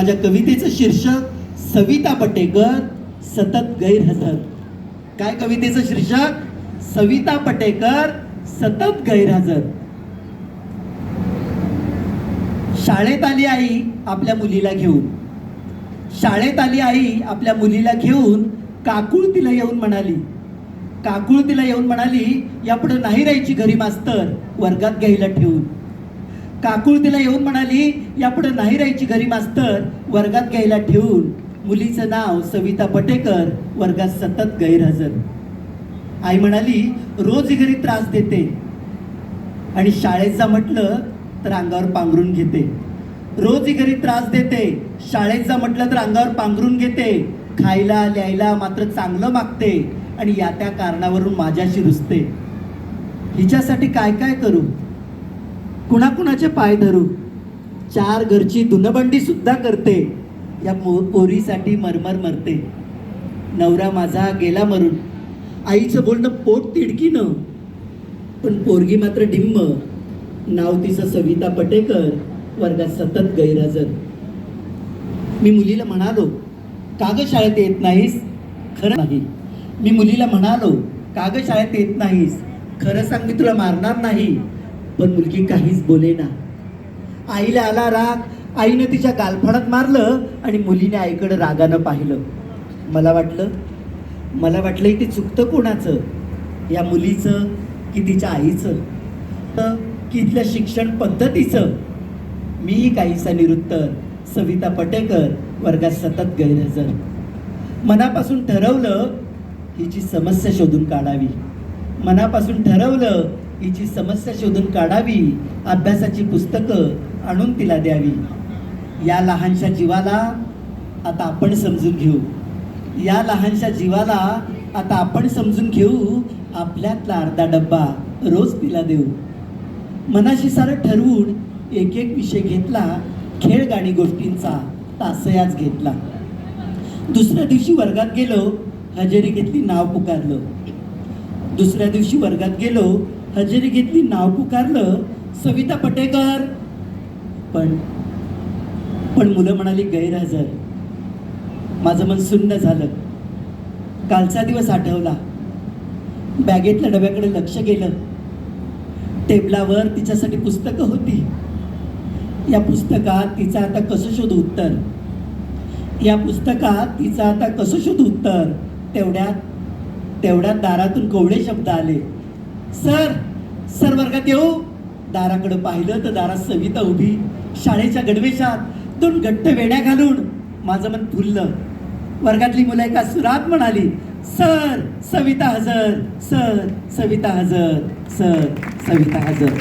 माझ्या कवितेचं शीर्षक सविता पटेकर सतत गैरहजर. काय कवितेचं शीर्षक? सविता पटेकर सतत गैरहजर. शाळेत आली आई आपल्या मुलीला घेऊन. शाळेत आली आई आपल्या मुलीला घेऊन काकुळ तिला येऊन म्हणाली. काकुळ तिला येऊन म्हणाली यापुढे नाही राहायची घरी मास्तर वर्गात घ्यायला ठेवून. काकुळ तिला येऊन म्हणाली यापुढे नाही राहायची घरी मास्तर वर्गात घ्यायला ठेवून. मुलीचं नाव सविता पटेकर वर्गात सतत गैरहजर. आई म्हणाली रोज घरी त्रास देते. आणि शाळेचा म्हटलं तर अंगावर पांघरून घेते. रोज घरी त्रास देते. शाळेचा म्हटलं तर अंगावर पांघरून घेते. खायला लिहायला मात्र चांगलं मागते आणि या त्या कारणावरून माझ्याशी रुजते हिच्यासाठी काय काय करू? कुणाकुणाचे पाय धरू? चार घरची धुनबंडी सुद्धा करते. या मो पोरीसाठी मरमर मरते. नवरा माझा गेला मरून. आईचं बोलणं पोट तिडकीनं. पण पोरगी मात्र डिम्म नाव तिचं सविता पटेकर वर्गात सतत गैरहजर. मी मुलीला म्हणालो काग शाळेत येत नाहीस? खरं नाही. मी मुलीला म्हणालो काग शाळेत येत नाहीस? खरं सांग मी तुला मारणार नाही. पण मुलगी काहीच बोले ना. आईला आला राग आईनं तिच्या गालफाडात मारलं आणि मुलीने आईकडं रागानं पाहिलं. मला वाटलं मला वाटलं ते चुकतं कोणाचं? या मुलीचं की तिच्या आईचं? तर की इथल्या शिक्षण पद्धतीचं? मी काहीसा निरुत्तर सविता पटेकर वर्गात सतत गैरहजर. मनापासून ठरवलं हिची समस्या शोधून काढावी. मनापासून ठरवलं हिची समस्या शोधून काढावी अभ्यासाची पुस्तकं आणून तिला द्यावी. या लहानशा जीवाला आता आपण समजून घेऊ. या लहानशा जीवाला आता आपण समजून घेऊ आपल्यातला अर्धा डब्बा रोज तिला देऊ. मनाशी सारं ठरवून एक एक विषय घेतला खेळ गाणी गोष्टींचा तासयाच घेतला. दुसऱ्या दिवशी वर्गात गेलो हजेरी घेतली नाव पुकारलं. दुसऱ्या दिवशी वर्गात गेलो हजेरी घेतली नाव पुकारलं सविता पटेकर. पण पण मुलं म्हणाली गैरहजर. माझं मन सुन्न झालं. कालचा दिवस आठवला. बॅगेतल्या डब्याकडे लक्ष गेलं. टेबलावर तिच्यासाठी पुस्तकं होती. या पुस्तकात तिचं आता कसं शोध उत्तर? या पुस्तकात तिचं आता कसं शोध उत्तर? तेवढ्यात तेवढ्यात दारातून कोवळे शब्द आले. सर सर वर्गात येऊ. दाराकडे पाहिलं तर दारात सविता उभी. शाळेच्या गडवेशात दोन घट्ट वेड्या घालून माझं मन फुललं. वर्गातली मुलं एका सुरात म्हणाली सर सविता हजर सर सविता हजर सर सविता हजर.